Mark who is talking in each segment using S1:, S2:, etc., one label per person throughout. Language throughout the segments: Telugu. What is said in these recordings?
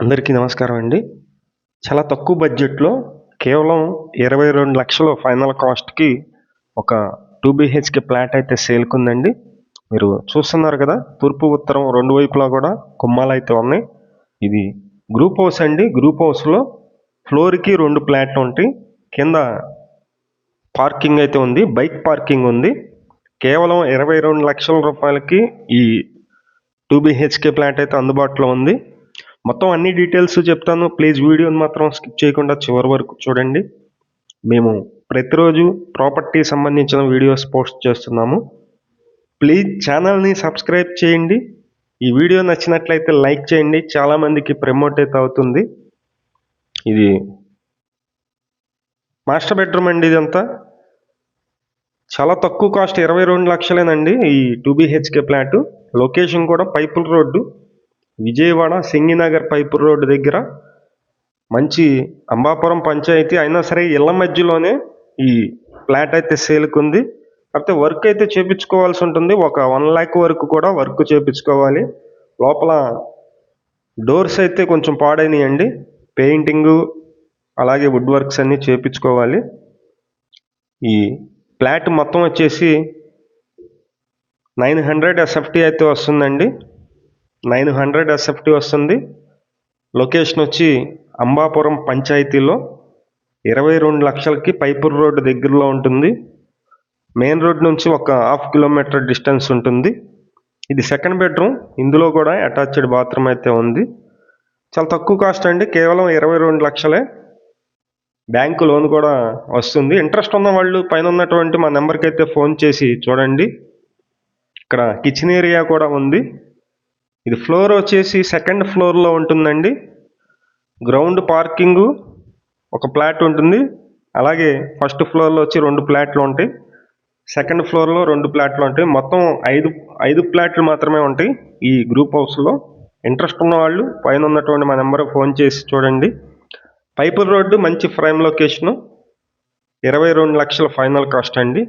S1: అందరికీ నమస్కారం అండి. చాలా తక్కువ బడ్జెట్లో కేవలం ఇరవై రెండు లక్షలు ఫైనల్ కాస్ట్కి ఒక టూ బిహెచ్కే ఫ్లాట్ అయితే సేల్కుందండి. మీరు చూస్తున్నారు కదా తూర్పు ఉత్తరం రెండు వైపులా కూడా కుమ్మాలు అయితే ఉన్నాయి. ఇది గ్రూప్ హౌస్ అండి. గ్రూప్ హౌస్లో ఫ్లోర్కి రెండు ఫ్లాట్లు ఉంటాయి. కింద పార్కింగ్ అయితే ఉంది. బైక్ పార్కింగ్ ఉంది. కేవలం ఇరవై రెండు లక్షల రూపాయలకి ఈ టూ బిహెచ్కే ఫ్లాట్ అయితే అందుబాటులో ఉంది. మొత్తం అన్ని డీటెయిల్స్ చెప్తాను. ప్లీజ్ వీడియోని మాత్రం స్కిప్ చేయకుండా చివరి వరకు చూడండి. మేము ప్రతిరోజు ప్రాపర్టీ సంబంధించిన వీడియోస్ పోస్ట్ చేస్తున్నాము. ప్లీజ్ ఛానల్ని సబ్స్క్రైబ్ చేయండి. ఈ వీడియో నచ్చినట్లయితే లైక్ చేయండి. చాలామందికి ప్రమోట్ అయితే అవుతుంది. ఇది మాస్టర్ బెడ్రూమ్ అండి ఇదంతా. చాలా తక్కువ కాస్ట్ ఇరవై రెండు లక్షలేనండి ఈ టూ బిహెచ్కే ప్లాట్ లొకేషన్ కూడా pipeline road. Vijayawada Singinagar pipe road దగ్గర మంచి అంబాపురం పంచాయతీ అయినా సరే ఇళ్ళ మధ్యలోనే ఈ ఫ్లాట్ అయితే సేల్కి ఉంది కాకపోతే వర్క్ అయితే చేపించుకోవాల్సి ఉంటుంది. ఒక వన్ ల్యాక్ వరకు కూడా వర్క్ చేపించుకోవాలి. లోపల డోర్స్ అయితే కొంచెం పాడైనాయండి. పెయింటింగు అలాగే వుడ్ వర్క్స్ అన్నీ చేపించుకోవాలి. ఈ ఫ్లాట్ మొత్తం వచ్చేసి నైన్ హండ్రెడ్ ఎస్ఎఫ్టీ అయితే వస్తుందండి. నైన్ హండ్రెడ్ ఎస్ఎఫ్టీ వస్తుంది. లొకేషన్ వచ్చి అంబాపురం పంచాయతీలో ఇరవై రెండు లక్షలకి పైపూర్ రోడ్డు దగ్గరలో ఉంటుంది. మెయిన్ రోడ్ నుంచి ఒక హాఫ్ కిలోమీటర్ డిస్టెన్స్ ఉంటుంది. ఇది సెకండ్ బెడ్రూమ్. ఇందులో కూడా అటాచ్డ్ బాత్రూమ్ అయితే ఉంది. చాలా తక్కువ కాస్ట్ అండి. కేవలం ఇరవై రెండు లక్షలే. బ్యాంకు లోన్ కూడా వస్తుంది. ఇంట్రెస్ట్ ఉన్న వాళ్ళు పైన ఉన్నటువంటి మా నెంబర్కి అయితే ఫోన్ చేసి చూడండి. ఇక్కడ కిచెన్ ఏరియా కూడా ఉంది. ఇది ఫ్లోర్ వచ్చేసి సెకండ్ ఫ్లోర్లో ఉంటుందండి. గ్రౌండ్ పార్కింగు ఒక ప్లాట్ ఉంటుంది. అలాగే ఫస్ట్ ఫ్లోర్లో వచ్చి రెండు ఫ్లాట్లు ఉంటాయి. సెకండ్ ఫ్లోర్లో రెండు ఫ్లాట్లు ఉంటాయి. మొత్తం ఐదు ఐదు ఫ్లాట్లు మాత్రమే ఉంటాయి ఈ గ్రూప్ హౌస్లో. ఇంట్రెస్ట్ ఉన్న వాళ్ళు పైన ఉన్నటువంటి మా నెంబర్ ఫోన్ చేసి చూడండి. పైపుల్ రోడ్డు మంచి ప్రైమ్ లొకేషను. ఇరవై రెండు లక్షల ఫైనల్ కాస్ట్ అండి.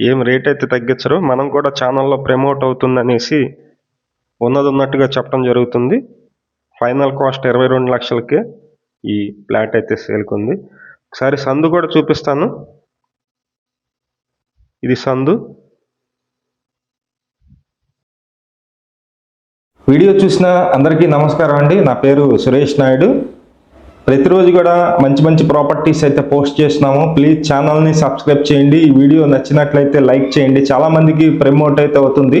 S1: ఏం రేట్ అయితే తగ్గించరు. మనం కూడా ఛానల్లో ప్రమోట్ అవుతుందనేసి ఉన్నది ఉన్నట్టుగా చెప్పడం జరుగుతుంది. ఫైనల్ కాస్ట్ ఇరవై రెండు లక్షలకే ఈ ఫ్లాట్ అయితే సేల్కి ఉంది ఒకసారి సందు కూడా చూపిస్తాను. ఇది సందు.
S2: వీడియో చూసిన అందరికీ నమస్కారం అండి. నా పేరు సురేష్ నాయుడు. ప్రతిరోజు కూడా మంచి మంచి ప్రాపర్టీస్ అయితే పోస్ట్ చేస్తున్నాము. ప్లీజ్ ఛానల్ని సబ్స్క్రైబ్ చేయండి. ఈ వీడియో నచ్చినట్లయితే లైక్ చేయండి. చాలామందికి ప్రమోట్ అయితే అవుతుంది.